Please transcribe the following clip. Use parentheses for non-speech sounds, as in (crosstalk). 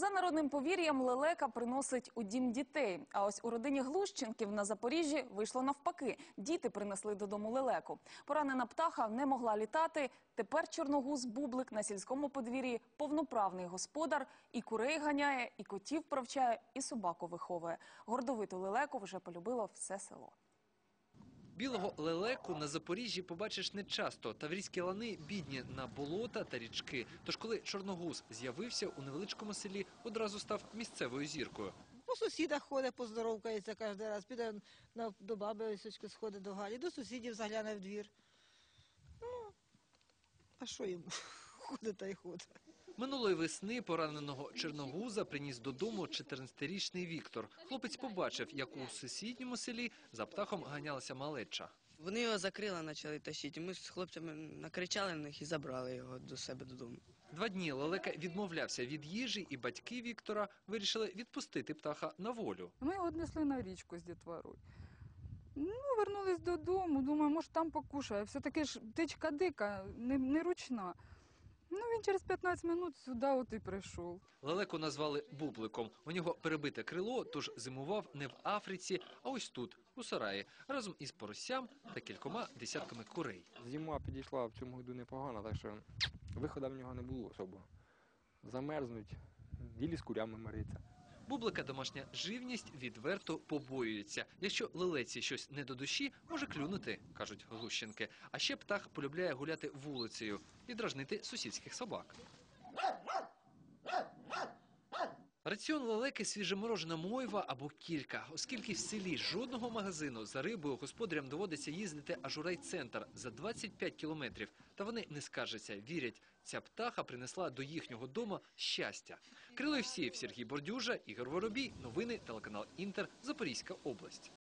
За народним повір'ям, лелека приносить у дім дітей. А ось у родині Глущенків на Запоріжжі вийшло навпаки. Діти принесли додому лелеку. Поранена птаха не могла літати. Тепер чорногуз Бублик на сільському подвір'ї повноправний господар. І курей ганяє, і котів провчає, і собаку виховує. Гордовиту лелеку вже полюбило все село. Білого лелеку на Запоріжжі побачиш нечасто. Таврійські лани бідні на болота та річки. Тож, коли чорногуз з'явився у невеличкому селі, одразу став місцевою зіркою. По сусідах ходить, поздоровкається кожен раз, піде до баби Ісочки, сходить до Галі, до сусідів загляне в двір. Ну, а що йому? (laughs) Ходить та й ходить. Минулої весни пораненого чорногуза приніс додому 14-річний Віктор. Хлопець побачив, як у сусідньому селі за птахом ганялася малеча. Вони його закрили, почали тащити. Ми з хлопцями накричали на них і забрали його до себе додому. Два дні лелека відмовлявся від їжі, і батьки Віктора вирішили відпустити птаха на волю. Ми його віднесли на річку з дітворою. Ну, вернулись додому, думаю, може там покушає. Все-таки ж птичка дика, не, не ручна. Ну, він через 15 минут сюди от і прийшов. Лелеку назвали бубликом. У нього перебите крило, тож зимував не в Африці, а ось тут, у сараї, разом із поросям та кількома десятками курей. Зима підійшла в цьому году непогано, так що виходу в нього не було особо. Замерзнуть, ділі з курями мириться. Бублика домашня живність відверто побоюється. Якщо лелеці щось не до душі, може клюнути, кажуть глущенки. А ще птах полюбляє гуляти вулицею і дражнити сусідських собак. Раціон лелеки свіжеморожена мойва або кілька, оскільки в селі жодного магазину за рибою господарям доводиться їздити аж у райцентр за 25 кілометрів. Та вони не скаржаться, вірять, ця птаха принесла до їхнього дома щастя. Крило Євсеєв, Сергій Бордюжа, Ігор Воробій. Новини телеканал Інтер, Запорізька область.